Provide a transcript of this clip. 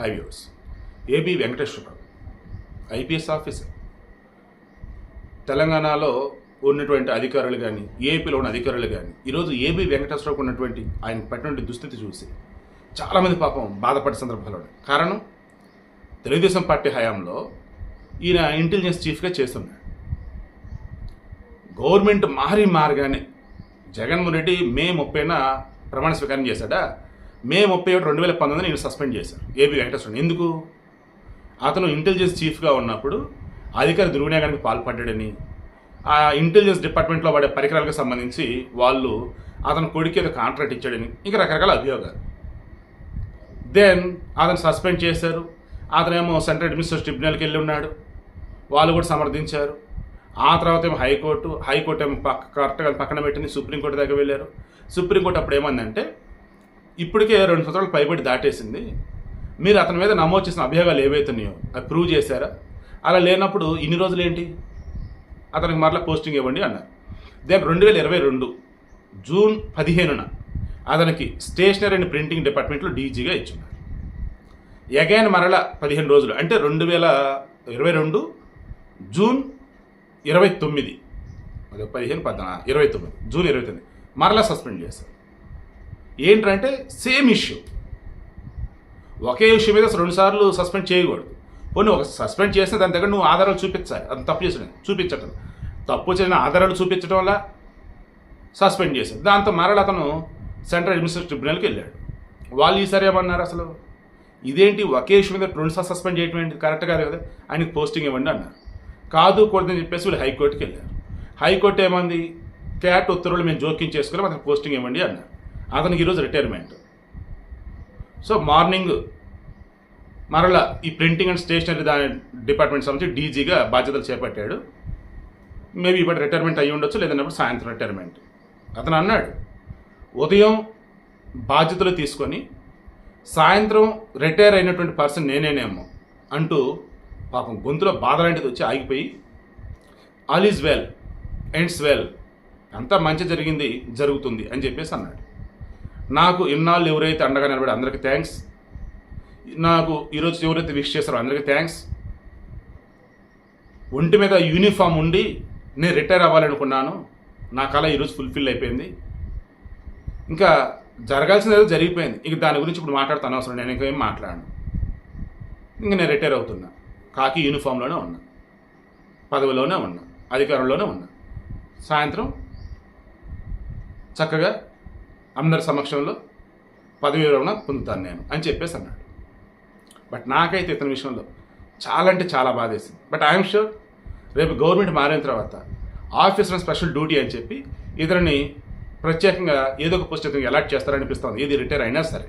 హైవ్యూస్ AB Venkateswararao IPS officer. తెలంగాణలో ఉన్నటువంటి అధికారులు కానీ ఏపీలో ఉన్న అధికారులు కానీ ఈరోజు ఏబి వెంకటేశ్వరరావుకు ఉన్నటువంటి ఆయన పట్టినటువంటి దుస్థితి చూసి చాలామంది పాపం బాధపడే సందర్భాలు కారణం తెలుగుదేశం పార్టీ హయాంలో ఈయన ఇంటెలిజెన్స్ చీఫ్గా చేస్తున్నాడు గవర్నమెంట్ మారి మారగానే జగన్మోహన్ రెడ్డి మే ముప్పైన ప్రమాణ స్వీకారం చేశాడా? మే ముప్పై ఒకటి రెండు వేల పంతొమ్మిది నేను సస్పెండ్ చేశారు ఏబి వెంకటేశ్వర ఎందుకు? అతను ఇంటెలిజెన్స్ చీఫ్గా ఉన్నప్పుడు అధికార దుర్వినియోగానికి పాల్పడ్డాడని ఆ ఇంటెలిజెన్స్ డిపార్ట్మెంట్లో వాడే పరికరాలకు సంబంధించి వాళ్ళు అతను కొడుకు ఏదో కాంట్రాక్ట్ ఇచ్చాడని ఇంకా రకరకాల అభియోగాలు. దెన్ అతను సస్పెండ్ చేశారు. అతనేమో సెంట్రల్ అడ్మినిస్ట్రేషన్ ట్రిబ్యునల్కి వెళ్ళి ఉన్నాడు. వాళ్ళు కూడా సమర్థించారు. ఆ తర్వాత ఏమో హైకోర్టు హైకోర్టు ఏమో పక్క కరెక్ట్గా పక్కన పెట్టింది. సుప్రీంకోర్టు దగ్గర వెళ్ళారు. సుప్రీంకోర్టు అప్పుడు ఏమందంటే ఇప్పటికే రెండు సంవత్సరాలు పైబడి దాటేసింది. మీరు అతని మీద నమోదు చేసిన అభియోగాలు ఏవైతున్నాయో అవి ప్రూవ్ చేశారా? అలా లేనప్పుడు ఇన్ని రోజులు ఏంటి అతనికి మరలా పోస్టింగ్ ఇవ్వండి అన్నారు. దెన్ రెండు వేల ఇరవై రెండు జూన్ పదిహేనున అతనికి స్టేషనరీ అండ్ ప్రింటింగ్ డిపార్ట్మెంట్లో డీజీగా ఇచ్చున్నారు. ఎగైన్ మరల పదిహేను రోజులు అంటే రెండు వేల ఇరవై రెండు జూన్ ఇరవై తొమ్మిది. అదే పదిహేను పద్నా ఇరవై తొమ్మిది జూన్ ఇరవై తొమ్మిది. మరలా సస్పెండ్ చేశారు. ఏంటంటే సేమ్ ఇష్యూ. ఒకే ఇష్యూ మీద రెండు సార్లు సస్పెండ్ చేయకూడదు. పోనీ ఒక సస్పెండ్ చేస్తే దాని దగ్గర నువ్వు ఆధారాలు చూపించాలి. అంత తప్పు చేసిన చూపించటం తప్పు చేసిన ఆధారాలు చూపించడం వల్ల సస్పెండ్ చేశారు దాంతో మరల అతను సెంట్రల్ అడ్మినిస్ట్రేటివ్ ట్రిబ్యునల్కి వెళ్ళాడు. వాళ్ళు ఈసారి ఏమన్నారు అసలు? ఇదేంటి ఒకే ఇష్యూ మీద రెండు సార్లు సస్పెండ్ చేయడం ఏంటి? కరెక్ట్ కాదు కదా? ఆయనకి పోస్టింగ్ ఇవ్వండి అన్నారు. కాదు కూడదని చెప్పేసి వీళ్ళు హైకోర్టుకి వెళ్ళారు. హైకోర్టు ఏమంది? క్యాట్ ఉత్తర్వులు మేము జోక్యం చేసుకుని అతనికి పోస్టింగ్ ఇవ్వండి అన్నారు. అతనికి ఈరోజు రిటైర్మెంట్ సో మార్నింగ్ మరలా ఈ ప్రింటింగ్ అండ్ స్టేషనరీ దాని డిపార్ట్మెంట్ సంబంధించి డీజీగా బాధ్యతలు చేపట్టాడు. మేబీ ఇప్పుడు రిటైర్మెంట్ అయ్యి ఉండొచ్చు లేదన్నప్పుడు సాయంత్రం రిటైర్మెంట్ అతను అన్నాడు ఉదయం బాధ్యతలు తీసుకొని సాయంత్రం రిటైర్ అయినటువంటి పర్సన్ నేనేనేమో అంటూ పాపం గొంతులో బాధ లాంటిది వచ్చి ఆగిపోయి all is well ends well అంతా మంచి జరిగింది జరుగుతుంది అని చెప్పేసి అన్నాడు. నాకు ఇన్నాళ్ళు ఎవరైతే అండగా నిలబడి అందరికీ థ్యాంక్స్ నాకు ఈరోజు ఎవరైతే విష్ చేస్తారో అందరికీ థ్యాంక్స్ ఒంటి మీద యూనిఫామ్ ఉండి నేను రిటైర్ అవ్వాలనుకున్నాను. నా కళ ఈరోజు ఫుల్ఫిల్ అయిపోయింది. ఇంకా జరగాల్సింది ఏదో జరిగిపోయింది. ఇక దాని గురించి ఇప్పుడు మాట్లాడుతాను అవసరం నేను ఇంకా ఏం మాట్లాడను. ఇంక నేను రిటైర్ అవుతున్నా. కాకి యూనిఫామ్లోనే ఉన్నా. పదవిలోనే ఉన్నా. అధికారంలోనే ఉన్నా. సాయంత్రం చక్కగా అందరి సమక్షంలో పదవి విరమణ పొందుతాను నేను అని చెప్పేసి అన్నాడు. బట్ నాకైతే ఇతని విషయంలో చాలా అంటే చాలా బాధేసింది. బట్ ఐఎమ్ షూర్ రేపు గవర్నమెంట్ మారిన తర్వాత ఆఫీసర్ స్పెషల్ డ్యూటీ అని చెప్పి ఇతరుని ప్రత్యేకంగా ఏదో ఒక పుస్తకం అలాట్ చేస్తారనిపిస్తుంది. ఏది రిటైర్ అయినా సరే.